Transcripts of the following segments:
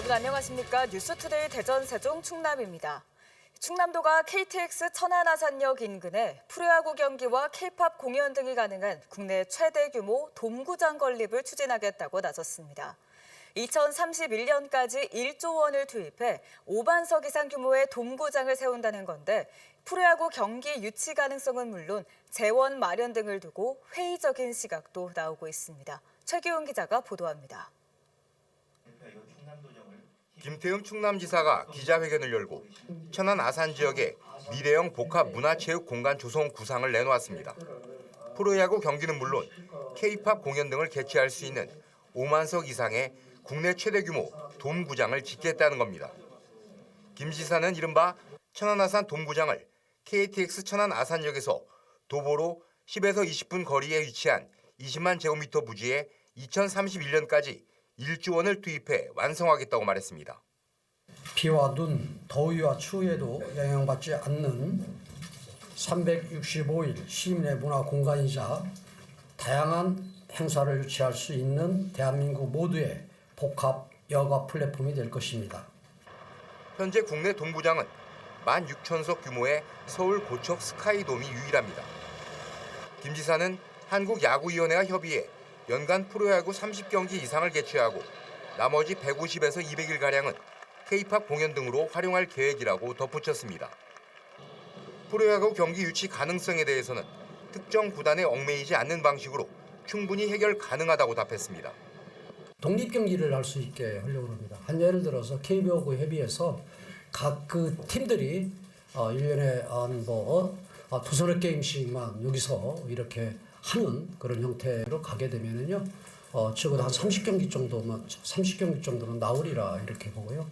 여러분 안녕하십니까? 뉴스투데이 대전 세종 충남입니다. 충남도가 KTX 천안아산역 인근에 프로야구 경기와 K-팝 공연 등이 가능한 국내 최대 규모 돔구장 건립을 추진하겠다고 나섰습니다. 2031년까지 1조 원을 투입해 5만석 이상 규모의 돔구장을 세운다는 건데 프로야구 경기 유치 가능성은 물론 재원 마련 등을 두고 회의적인 시각도 나오고 있습니다. 최기훈 기자가 보도합니다. 김태흠 충남지사가 기자회견을 열고 천안 아산 지역에 미래형 복합 문화체육 공간 조성 구상을 내놓았습니다. 프로야구 경기는 물론 K-팝 공연 등을 개최할 수 있는 5만석 이상의 국내 최대 규모 돔구장을 짓겠다는 겁니다. 김 지사는 이른바 천안 아산 돔구장을 KTX 천안 아산역에서 도보로 10에서 20분 거리에 위치한 20만 제곱미터 부지에 2031년까지 1조 원을 투입해 완성하겠다고 말했습니다. 비와 눈, 더위와 추위에도 영향받지 않는 365일 시민의 문화 공간이자 다양한 행사를 유치할 수 있는 대한민국 모두의 복합 여가 플랫폼이 될 것입니다. 현재 국내 동구장은 16,000석 규모의 서울 고척 스카이돔이 유일합니다. 김 지사는 한국야구위원회와 협의해 연간 프로야구 30경기 이상을 개최하고 나머지 150에서 200일 가량은 K-팝 공연 등으로 활용할 계획이라고 덧붙였습니다. 프로야구 경기 유치 가능성에 대해서는 특정 구단에 얽매이지 않는 방식으로 충분히 해결 가능하다고 답했습니다. 독립 경기를 할 수 있게 하려고 합니다. 한 예를 들어서 KBO하고 협의해서 각 그 팀들이 어 1년에 한뭐 어, 두서너 게임씩만 여기서 이렇게 하는 그런 형태로 가게 되면은요. 어 적어도 한 30경기 정도만 30경기 정도는 나오리라 이렇게 보고요.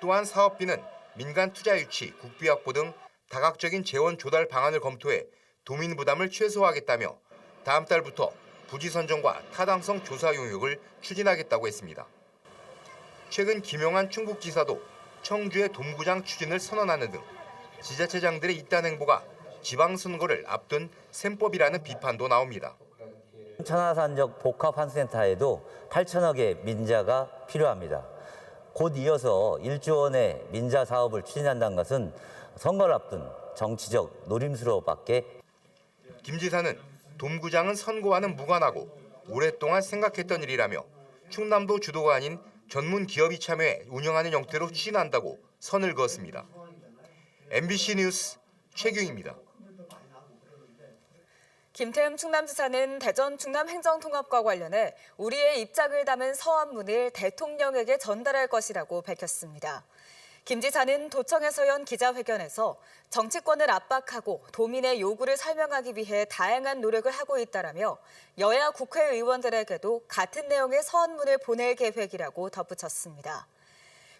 또한 사업비는 민간 투자 유치, 국비 확보 등 다각적인 재원 조달 방안을 검토해 도민 부담을 최소화하겠다며 다음 달부터 부지 선정과 타당성 조사 용역을 추진하겠다고 했습니다. 최근 김용한 충북지사도 청주의 돔구장 추진을 선언하는 등 지자체장들의 이딴 행보가 지방선거를 앞둔 셈법이라는 비판도 나옵니다. 천하산적 복합환수센터에도 8천억의 민자가 필요합니다. 곧 이어서 1조 원의 민자 사업을 추진한다는 것은 선거를 앞둔 정치적 노림수로밖에 김 지사는 돔구장은 선거와는 무관하고 오랫동안 생각했던 일이라며 충남도 주도가 아닌 전문 기업이 참여해 운영하는 형태로 추진한다고 선을 그었습니다. MBC 뉴스 최규입니다. 김태흠 충남지사는 대전 충남행정통합과 관련해 우리의 입장을 담은 서한문을 대통령에게 전달할 것이라고 밝혔습니다. 김 지사는 도청에서 연 기자회견에서 정치권을 압박하고 도민의 요구를 설명하기 위해 다양한 노력을 하고 있다라며 여야 국회의원들에게도 같은 내용의 서한문을 보낼 계획이라고 덧붙였습니다.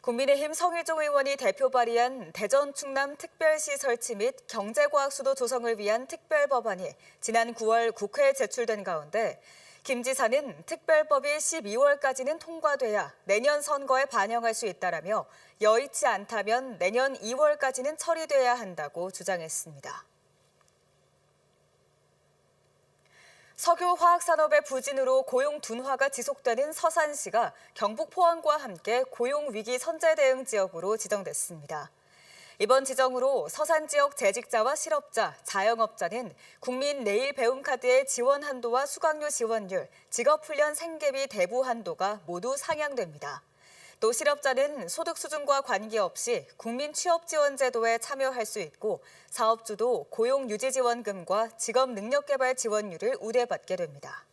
국민의힘 성일종 의원이 대표 발의한 대전 충남 특별시 설치 및 경제과학 수도 조성을 위한 특별 법안이 지난 9월 국회에 제출된 가운데 김 지사는 특별법이 12월까지는 통과돼야 내년 선거에 반영할 수 있다라며 여의치 않다면 내년 2월까지는 처리돼야 한다고 주장했습니다. 석유 화학 산업의 부진으로 고용 둔화가 지속되는 서산시가 경북 포항과 함께 고용 위기 선제 대응 지역으로 지정됐습니다. 이번 지정으로 서산 지역 재직자와 실업자, 자영업자는 국민 내일 배움 카드의 지원 한도와 수강료 지원율, 직업 훈련 생계비 대부 한도가 모두 상향됩니다. 또 실업자는 소득 수준과 관계없이 국민 취업 지원 제도에 참여할 수 있고 사업주도 고용 유지 지원금과 직업 능력 개발 지원율을 우대받게 됩니다.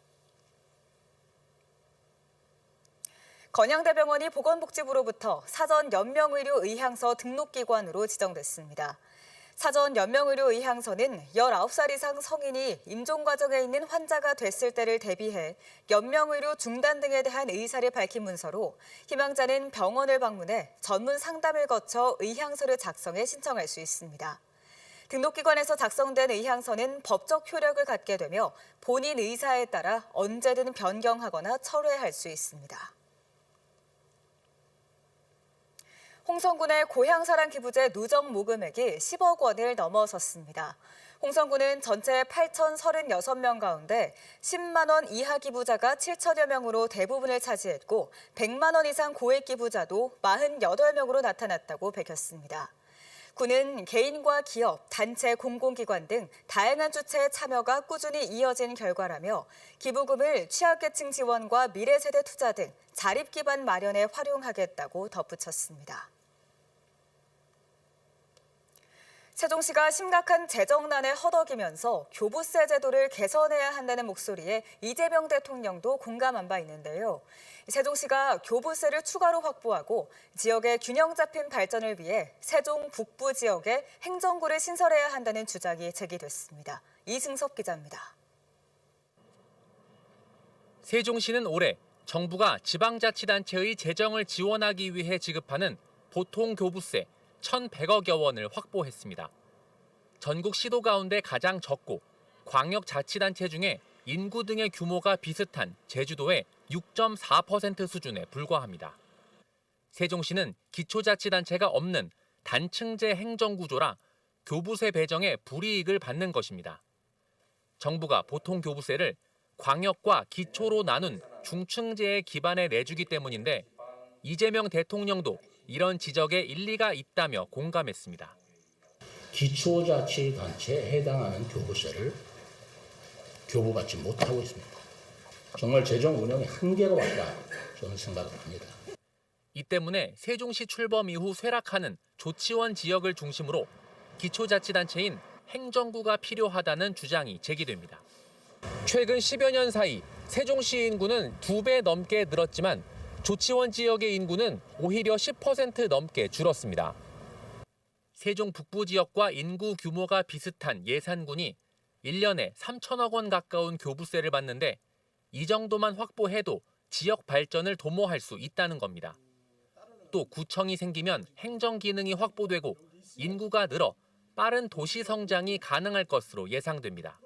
건양대병원이 보건복지부로부터 사전 연명의료 의향서 등록기관으로 지정됐습니다. 사전 연명의료 의향서는 19살 이상 성인이 임종 과정에 있는 환자가 됐을 때를 대비해 연명의료 중단 등에 대한 의사를 밝힌 문서로 희망자는 병원을 방문해 전문 상담을 거쳐 의향서를 작성해 신청할 수 있습니다. 등록기관에서 작성된 의향서는 법적 효력을 갖게 되며 본인 의사에 따라 언제든 변경하거나 철회할 수 있습니다. 홍성군의 고향사랑 기부제 누적 모금액이 10억 원을 넘어섰습니다. 홍성군은 전체 8,036명 가운데 10만 원 이하 기부자가 7천여 명으로 대부분을 차지했고 100만 원 이상 고액 기부자도 48명으로 나타났다고 밝혔습니다. 군은 개인과 기업, 단체, 공공기관 등 다양한 주체의 참여가 꾸준히 이어진 결과라며 기부금을 취약계층 지원과 미래세대 투자 등 자립 기반 마련에 활용하겠다고 덧붙였습니다. 세종시가 심각한 재정난에 허덕이면서 교부세 제도를 개선해야 한다는 목소리에 이재명 대통령도 공감한 바 있는데요. 세종시가 교부세를 추가로 확보하고 지역의 균형 잡힌 발전을 위해 세종 북부 지역에 행정구를 신설해야 한다는 주장이 제기됐습니다. 이승섭 기자입니다. 세종시는 올해 정부가 지방자치단체의 재정을 지원하기 위해 지급하는 보통교부세 1,100억여 원을 확보했습니다. 전국 시도 가운데 가장 적고 광역자치단체 중에 인구 등의 규모가 비슷한 제주도의 6.4% 수준에 불과합니다. 세종시는 기초자치단체가 없는 단층제 행정구조라 교부세 배정에 불이익을 받는 것입니다. 정부가 보통 교부세를 광역과 기초로 나눈 중층제의 기반에 내주기 때문인데 이재명 대통령도 이런 지적에 일리가 있다며 공감했습니다. 기초자치단체에 해당하는 교부세를 교부받지 못하고 있습니다. 정말 재정 운영에 한계가 왔다 저는 생각을 합니다. 이 때문에 세종시 출범 이후 쇠락하는 조치원 지역을 중심으로 기초자치단체인 행정구가 필요하다는 주장이 제기됩니다. 최근 10여 년 사이 세종시 인구는 두 배 넘게 늘었지만 조치원 지역의 인구는 오히려 10% 넘게 줄었습니다. 세종 북부 지역과 인구 규모가 비슷한 예산군이 1년에 3천억 원 가까운 교부세를 받는데 이 정도만 확보해도 지역 발전을 도모할 수 있다는 겁니다. 또 구청이 생기면 행정 기능이 확보되고 인구가 늘어 빠른 도시 성장이 가능할 것으로 예상됩니다.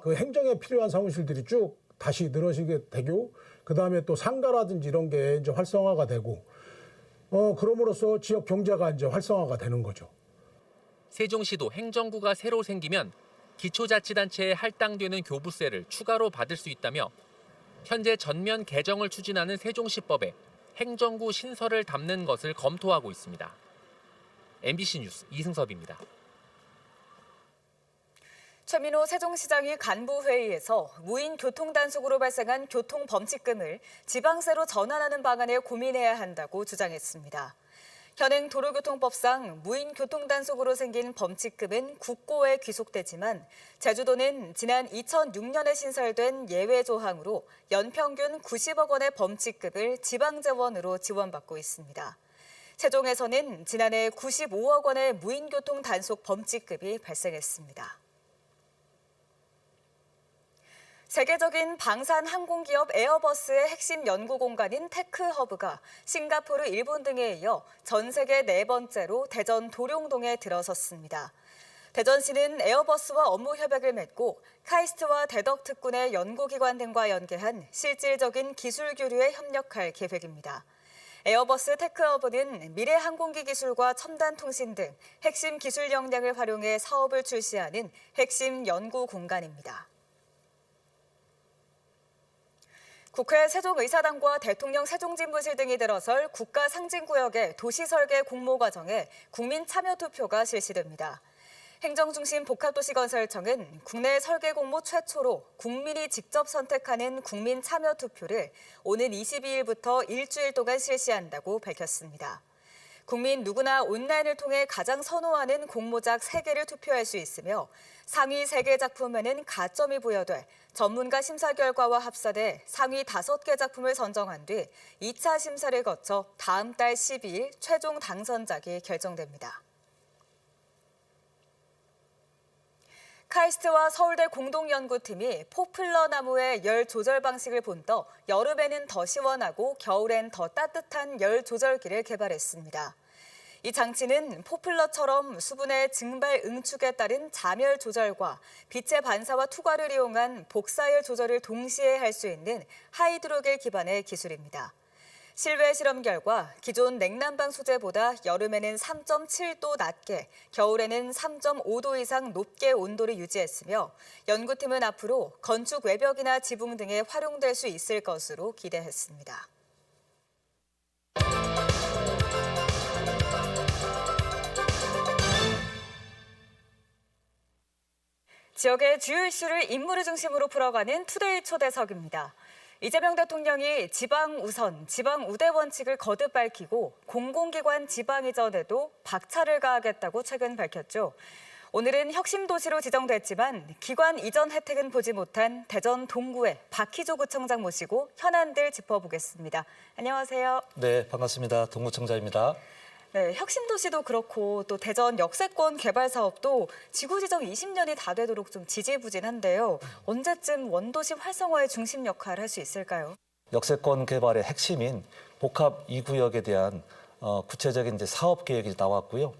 그 행정에 필요한 사무실들이 쭉 다시 늘어지게 되고 그다음에 또 상가라든지 이런 게 이제 활성화가 되고 어 그럼으로써 지역 경제가 이제 활성화가 되는 거죠. 세종시도 행정구가 새로 생기면 기초자치단체에 할당되는 교부세를 추가로 받을 수 있다며 현재 전면 개정을 추진하는 세종시법에 행정구 신설을 담는 것을 검토하고 있습니다. MBC 뉴스 이승섭입니다. 최민호 세종시장이 간부회의에서 무인 교통단속으로 발생한 교통범칙금을 지방세로 전환하는 방안을 고민해야 한다고 주장했습니다. 현행 도로교통법상 무인 교통단속으로 생긴 범칙금은 국고에 귀속되지만 제주도는 지난 2006년에 신설된 예외 조항으로 연평균 90억 원의 범칙금을 지방재원으로 지원받고 있습니다. 세종에서는 지난해 95억 원의 무인교통 단속 범칙금이 발생했습니다. 세계적인 방산 항공기업 에어버스의 핵심 연구 공간인 테크허브가 싱가포르, 일본 등에 이어 전 세계 네 번째로 대전 도룡동에 들어섰습니다. 대전시는 에어버스와 업무 협약을 맺고 카이스트와 대덕특군의 연구기관 등과 연계한 실질적인 기술 교류에 협력할 계획입니다. 에어버스 테크허브는 미래 항공기 기술과 첨단 통신 등 핵심 기술 역량을 활용해 사업을 출시하는 핵심 연구 공간입니다. 국회 세종의사당과 대통령 세종진무실 등이 들어설 국가 상징구역의 도시 설계 공모 과정에 국민 참여 투표가 실시됩니다. 행정중심 복합도시건설청은 국내 설계 공모 최초로 국민이 직접 선택하는 국민 참여 투표를 오는 22일부터 일주일 동안 실시한다고 밝혔습니다. 국민 누구나 온라인을 통해 가장 선호하는 공모작 3개를 투표할 수 있으며 상위 3개 작품에는 가점이 부여돼 전문가 심사 결과와 합사돼 상위 5개 작품을 선정한 뒤 2차 심사를 거쳐 다음 달 12일 최종 당선작이 결정됩니다. 카이스트와 서울대 공동연구팀이 포플러 나무의 열 조절 방식을 본떠 여름에는 더 시원하고 겨울엔 더 따뜻한 열 조절기를 개발했습니다. 이 장치는 포플러처럼 수분의 증발 응축에 따른 자멸 조절과 빛의 반사와 투과를 이용한 복사열 조절을 동시에 할 수 있는 하이드로겔 기반의 기술입니다. 실외 실험 결과 기존 냉난방 소재보다 여름에는 3.7도 낮게, 겨울에는 3.5도 이상 높게 온도를 유지했으며 연구팀은 앞으로 건축 외벽이나 지붕 등에 활용될 수 있을 것으로 기대했습니다. 지역의 주요 이슈를 인물을 중심으로 풀어가는 투데이 초대석입니다. 이재명 대통령이 지방 우선, 지방 우대 원칙을 거듭 밝히고 공공기관 지방 이전에도 박차를 가하겠다고 최근 밝혔죠. 오늘은 혁신 도시로 지정됐지만 기관 이전 혜택은 보지 못한 대전 동구의 박희조 구청장 모시고 현안들 짚어보겠습니다. 안녕하세요. 네, 반갑습니다. 동구청장입니다. 네, 혁신도시도 그렇고 또 대전 역세권 개발 사업도 지구 지정 20년이 다 되도록 좀 지지부진한데요. 언제쯤 원도시 활성화의 중심 역할을 할 수 있을까요? 역세권 개발의 핵심인 복합 2구역에 대한 어, 구체적인 이제 사업 계획이 나왔고요.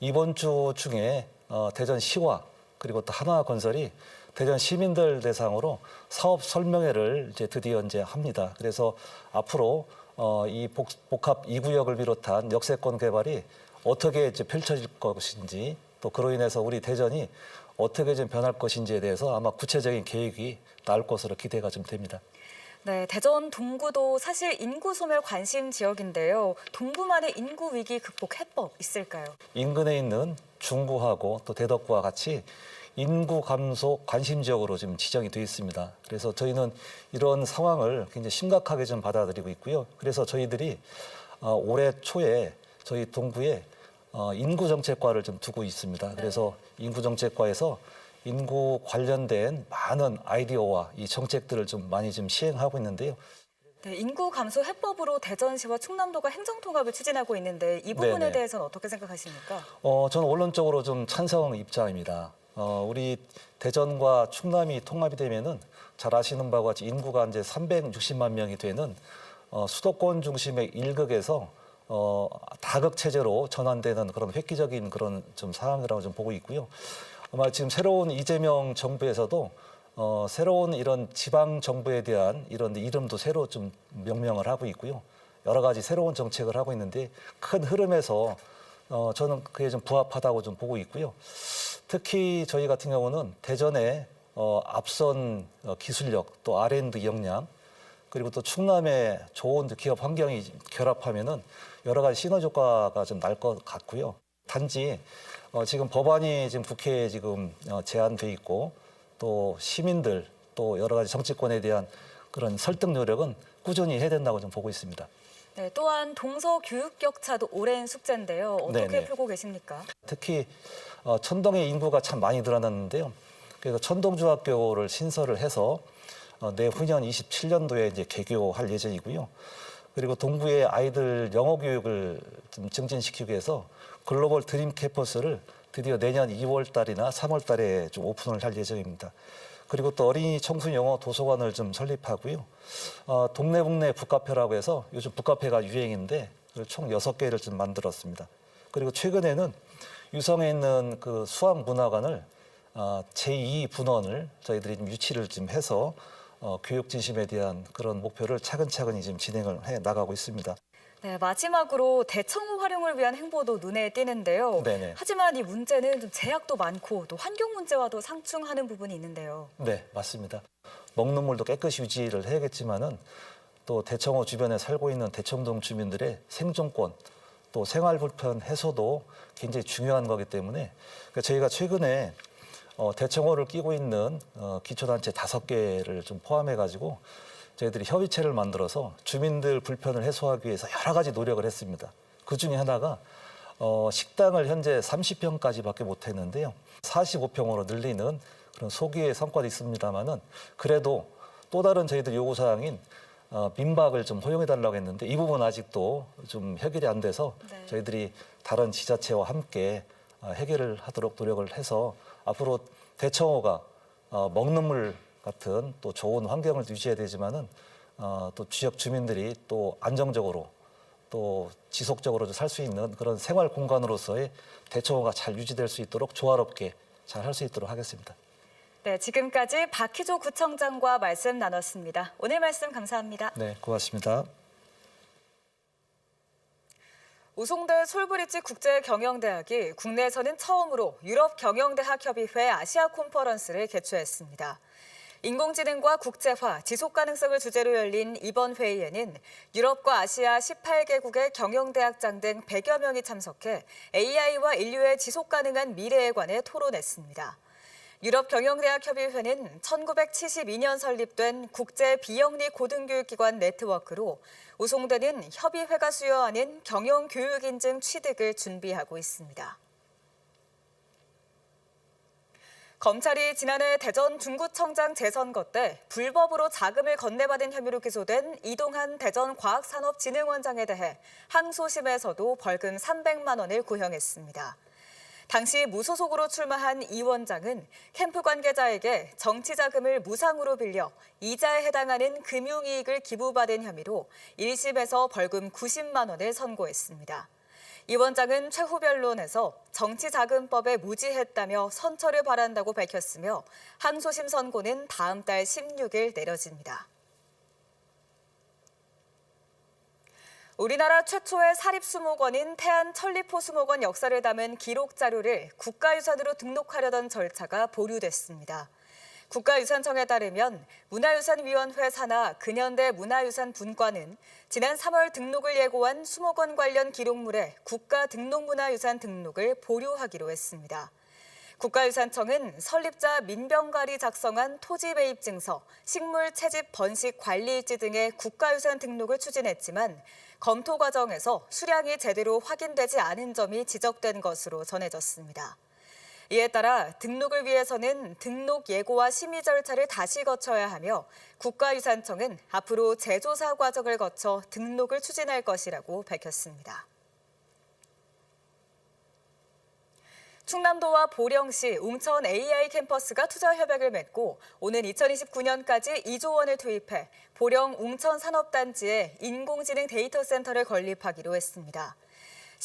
이번 주 중에 어, 대전시와 그리고 또 하나건설이 대전 시민들 대상으로 사업 설명회를 이제 드디어 이제 합니다. 그래서 앞으로 어, 이 복, 복합 2구역을 비롯한 역세권 개발이 어떻게 이제 펼쳐질 것인지 또 그로 인해서 우리 대전이 어떻게 좀 변할 것인지에 대해서 아마 구체적인 계획이 나올 것으로 기대가 좀 됩니다. 네, 대전 동구도 사실 인구 소멸 관심 지역인데요. 동구만의 인구 위기 극복 해법 있을까요? 인근에 있는 중구하고 또 대덕구와 같이 인구 감소 관심 지역으로 지금 지정이 되어 있습니다. 그래서 저희는 이런 상황을 굉장히 심각하게 좀 받아들이고 있고요. 그래서 저희들이 어, 올해 초에 저희 동구에 어, 인구 정책과를 좀 두고 있습니다. 그래서 인구 정책과에서 인구 관련된 많은 아이디어와 이 정책들을 좀 많이 좀 시행하고 있는데요. 네, 인구 감소 해법으로 대전시와 충남도가 행정 통합을 추진하고 있는데 이 부분에 네네. 대해서는 어떻게 생각하십니까? 어, 저는 원론적으로 좀 찬성 입장입니다. 어, 우리 대전과 충남이 통합이 되면은 잘 아시는 바와 같이 인구가 이제 360만 명이 되는 어, 수도권 중심의 일극에서 어, 다극 체제로 전환되는 그런 획기적인 그런 좀 상황이라고 좀 보고 있고요. 아마 지금 새로운 이재명 정부에서도 어, 새로운 이런 지방 정부에 대한 이런 이름도 새로 좀 명명을 하고 있고요. 여러 가지 새로운 정책을 하고 있는데 큰 흐름에서 어, 저는 그게 좀 부합하다고 좀 보고 있고요. 특히 저희 같은 경우는 대전의 어, 앞선 어, 기술력 또 R&D 역량 그리고 또 충남의 좋은 기업 환경이 결합하면은 여러 가지 시너지 효과가 좀 날 것 같고요. 단지 어, 지금 법안이 지금 국회에 지금 어, 제안돼 있고 또 시민들 또 여러 가지 정치권에 대한 그런 설득 노력은 꾸준히 해야 된다고 좀 보고 있습니다. 네, 또한 동서 교육 격차도 오랜 숙제인데요. 어떻게 네네. 풀고 계십니까? 특히 어, 천동의 인구가 참 많이 늘어났는데요. 그래서 천동중학교를 신설을 해서 어, 내후년 27년도에 이제 개교할 예정이고요. 그리고 동구의 아이들 영어 교육을 좀 증진시키기 위해서 글로벌 드림 캠퍼스를 드디어 내년 2월 달이나 3월 달에 좀 오픈을 할 예정입니다. 그리고 또 어린이 청소년 영어 도서관을 좀 설립하고요. 어, 동네 북네 북카페라고 해서 요즘 북카페가 유행인데 총 여섯 개를 좀 만들었습니다. 그리고 최근에는 유성에 있는 그 수학 문화관을 어, 제2 분원을 저희들이 좀 유치를 좀 해서 어, 교육 진심에 대한 그런 목표를 차근차근히 지금 진행을 해 나가고 있습니다. 네, 마지막으로 대청호 활용을 위한 행보도 눈에 띄는데요. 네네. 하지만 이 문제는 좀 제약도 많고 또 환경 문제와도 상충하는 부분이 있는데요. 네, 맞습니다. 먹는 물도 깨끗이 유지를 해야겠지만은 또 대청호 주변에 살고 있는 대청동 주민들의 생존권 또 생활 불편 해소도 굉장히 중요한 거기 때문에 그러니까 저희가 최근에 어, 대청호를 끼고 있는 어, 기초단체 다섯 개를 좀 포함해 가지고 저희들이 협의체를 만들어서 주민들 불편을 해소하기 위해서 여러 가지 노력을 했습니다. 그 중에 하나가 어, 식당을 현재 30평까지밖에 못 했는데요. 45평으로 늘리는 그런 소기의 성과도 있습니다만은 그래도 또 다른 저희들 요구 사항인 어, 민박을 좀 허용해 달라고 했는데 이 부분 아직도 좀 해결이 안 돼서 네. 저희들이 다른 지자체와 함께 어, 해결을 하도록 노력을 해서 앞으로 대청호가 어, 먹는 물 같은 또 좋은 환경을 유지해야 되지만은 어, 또 지역 주민들이 또 안정적으로 또 지속적으로 살 수 있는 그런 생활 공간으로서의 대청호가 잘 유지될 수 있도록 조화롭게 잘 할 수 있도록 하겠습니다. 네, 지금까지 박희조 구청장과 말씀 나눴습니다. 오늘 말씀 감사합니다. 네, 고맙습니다. 우송대 솔브리지 국제경영대학이 국내에서는 처음으로 유럽 경영대학 협의회 아시아 컨퍼런스를 개최했습니다. 인공지능과 국제화, 지속 가능성을 주제로 열린 이번 회의에는 유럽과 아시아 18개국의 경영대학장 등 100여 명이 참석해 AI와 인류의 지속 가능한 미래에 관해 토론했습니다. 유럽 경영대학협의회는 1972년 설립된 국제 비영리 고등교육기관 네트워크로 우송대는 협의회가 수여하는 경영교육인증 취득을 준비하고 있습니다. 검찰이 지난해 대전 중구청장 재선거 때 불법으로 자금을 건네받은 혐의로 기소된 이동한 대전과학산업진흥원장에 대해 항소심에서도 벌금 300만 원을 구형했습니다. 당시 무소속으로 출마한 이 원장은 캠프 관계자에게 정치 자금을 무상으로 빌려 이자에 해당하는 금융이익을 기부받은 혐의로 1심에서 벌금 90만 원을 선고했습니다. 이 원장은 최후 변론에서 정치자금법에 무지했다며 선처를 바란다고 밝혔으며 항소심 선고는 다음 달 16일 내려집니다. 우리나라 최초의 사립수목원인 태안 천리포 수목원 역사를 담은 기록 자료를 국가유산으로 등록하려던 절차가 보류됐습니다. 국가유산청에 따르면 문화유산위원회 산하 근현대 문화유산 분과는 지난 3월 등록을 예고한 수목원 관련 기록물의 국가 등록문화유산 등록을 보류하기로 했습니다. 국가유산청은 설립자 민병갈이 작성한 토지 매입 증서, 식물 채집 번식 관리 일지 등의 국가유산 등록을 추진했지만 검토 과정에서 수량이 제대로 확인되지 않은 점이 지적된 것으로 전해졌습니다. 이에 따라 등록을 위해서는 등록 예고와 심의 절차를 다시 거쳐야 하며 국가유산청은 앞으로 재조사 과정을 거쳐 등록을 추진할 것이라고 밝혔습니다. 충남도와 보령시, 웅천 AI 캠퍼스가 투자 협약을 맺고 오는 2029년까지 2조 원을 투입해 보령 웅천 산업단지에 인공지능 데이터 센터를 건립하기로 했습니다.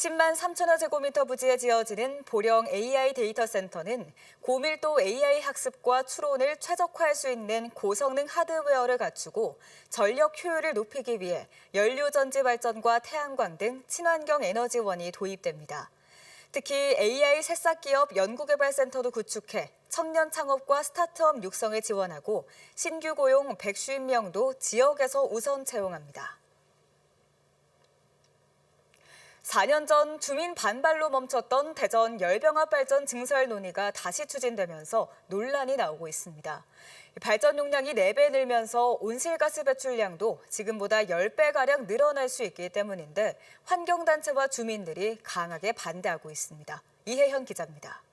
10만 3천여 제곱미터 부지에 지어지는 보령 AI 데이터 센터는 고밀도 AI 학습과 추론을 최적화할 수 있는 고성능 하드웨어를 갖추고 전력 효율을 높이기 위해 연료 전지 발전과 태양광 등 친환경 에너지원이 도입됩니다. 특히 AI 새싹 기업 연구개발센터도 구축해 청년 창업과 스타트업 육성을 지원하고 신규 고용 150명도 지역에서 우선 채용합니다. 4년 전 주민 반발로 멈췄던 대전 열병합 발전 증설 논의가 다시 추진되면서 논란이 나오고 있습니다. 발전 용량이 4배 늘면서 온실가스 배출량도 지금보다 10배가량 늘어날 수 있기 때문인데 환경단체와 주민들이 강하게 반대하고 있습니다. 이혜현 기자입니다.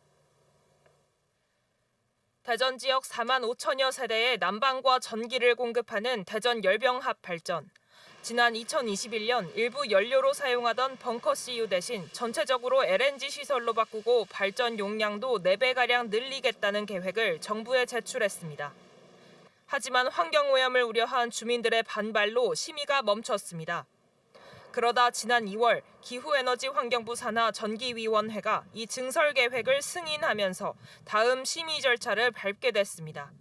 대전 지역 4만 5천여 세대의 난방과 전기를 공급하는 대전 열병합 발전. 지난 2021년 일부 연료로 사용하던 벙커 CU 대신 전체적으로 LNG 시설로 바꾸고 발전 용량도 4배가량 늘리겠다는 계획을 정부에 제출했습니다. 하지만 환경오염을 우려한 주민들의 반발로 심의가 멈췄습니다. 그러다 지난 2월 기후에너지 환경부 산하 전기위원회가 이 증설 계획을 승인하면서 다음 심의 절차를 밟게 됐습니다.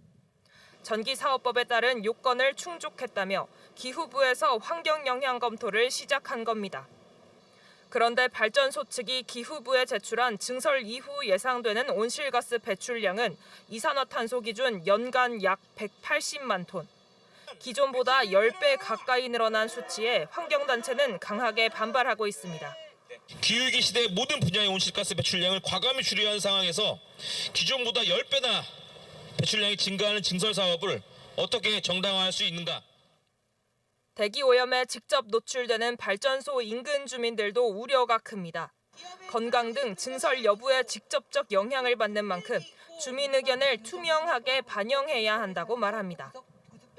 전기사업법에 따른 요건을 충족했다며 기후부에서 환경 영향 검토를 시작한 겁니다. 그런데 발전소 측이 기후부에 제출한 증설 이후 예상되는 온실가스 배출량은 이산화탄소 기준 연간 약 180만 톤. 기존보다 10배 가까이 늘어난 수치에 환경단체는 강하게 반발하고 있습니다. 기후위기 시대 모든 분야의 온실가스 배출량을 과감히 줄여야 하는 상황에서 기존보다 10배나 배출량이 증가하는 증설 사업을 어떻게 정당화할 수 있는가? 대기 오염에 직접 노출되는 발전소 인근 주민들도 우려가 큽니다. 건강 등 증설 여부에 직접적 영향을 받는 만큼 주민 의견을 투명하게 반영해야 한다고 말합니다.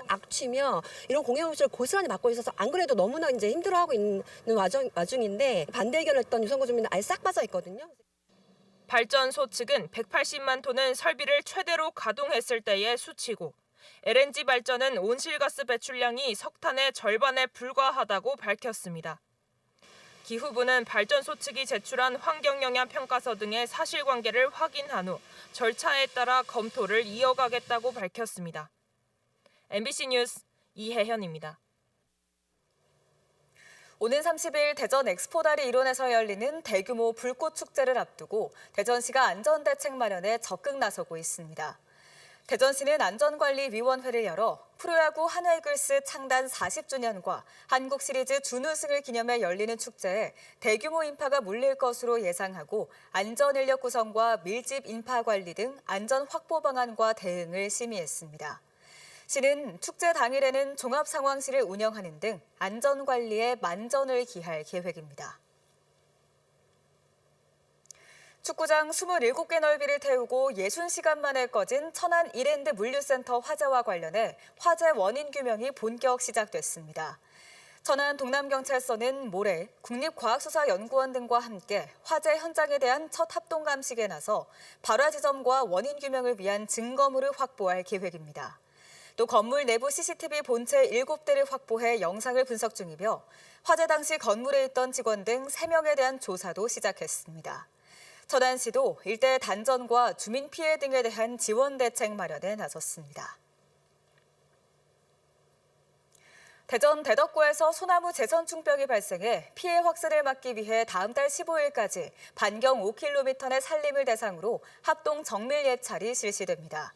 악취며 이런 공해 물질을 고스란히 맡고 있어서 안 그래도 너무나 이제 힘들어하고 있는 와중, 와중인데 반대 의견을 했던 유성구 주민은 아예 싹 빠져 있거든요. 발전소 측은 180만 톤은 설비를 최대로 가동했을 때의 수치고 LNG 발전은 온실가스 배출량이 석탄의 절반에 불과하다고 밝혔습니다. 기후부는 발전소 측이 제출한 환경영향 평가서 등의 사실관계를 확인한 후 절차에 따라 검토를 이어가겠다고 밝혔습니다. MBC 뉴스 이혜현입니다. 오는 30일 대전 엑스포다리 일원에서 열리는 대규모 불꽃 축제를 앞두고 대전시가 안전대책 마련에 적극 나서고 있습니다. 대전시는 안전관리위원회를 열어 프로야구 한화이글스 창단 40주년과 한국 시리즈 준우승을 기념해 열리는 축제에 대규모 인파가 몰릴 것으로 예상하고 안전 인력 구성과 밀집 인파 관리 등 안전 확보 방안과 대응을 심의했습니다. 시는 축제 당일에는 종합 상황실을 운영하는 등 안전 관리에 만전을 기할 계획입니다. 축구장 27개 넓이를 태우고 60시간 만에 꺼진 천안 이랜드 물류센터 화재와 관련해 화재 원인 규명이 본격 시작됐습니다. 천안 동남경찰서는 모레 국립과학수사연구원 등과 함께 화재 현장에 대한 첫 합동 감식에 나서 발화 지점과 원인 규명을 위한 증거물을 확보할 계획입니다. 또 건물 내부 CCTV 본체 7대를 확보해 영상을 분석 중이며 화재 당시 건물에 있던 직원 등 3명에 대한 조사도 시작했습니다. 천안시도 일대 단전과 주민 피해 등에 대한 지원 대책 마련에 나섰습니다. 대전 대덕구에서 소나무 재선충병이 발생해 피해 확산을 막기 위해 다음 달 15일까지 반경 5km 내 산림을 대상으로 합동 정밀 예찰이 실시됩니다.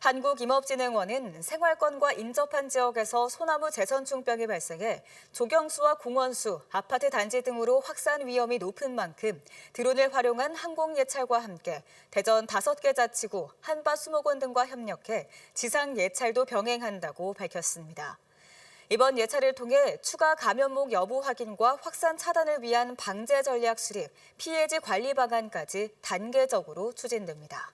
한국임업진흥원은 생활권과 인접한 지역에서 소나무 재선충병이 발생해 조경수와 공원수, 아파트 단지 등으로 확산 위험이 높은 만큼 드론을 활용한 항공 예찰과 함께 대전 5개 자치구, 한밭 수목원 등과 협력해 지상 예찰도 병행한다고 밝혔습니다. 이번 예찰을 통해 추가 감염목 여부 확인과 확산 차단을 위한 방제 전략 수립, 피해지 관리 방안까지 단계적으로 추진됩니다.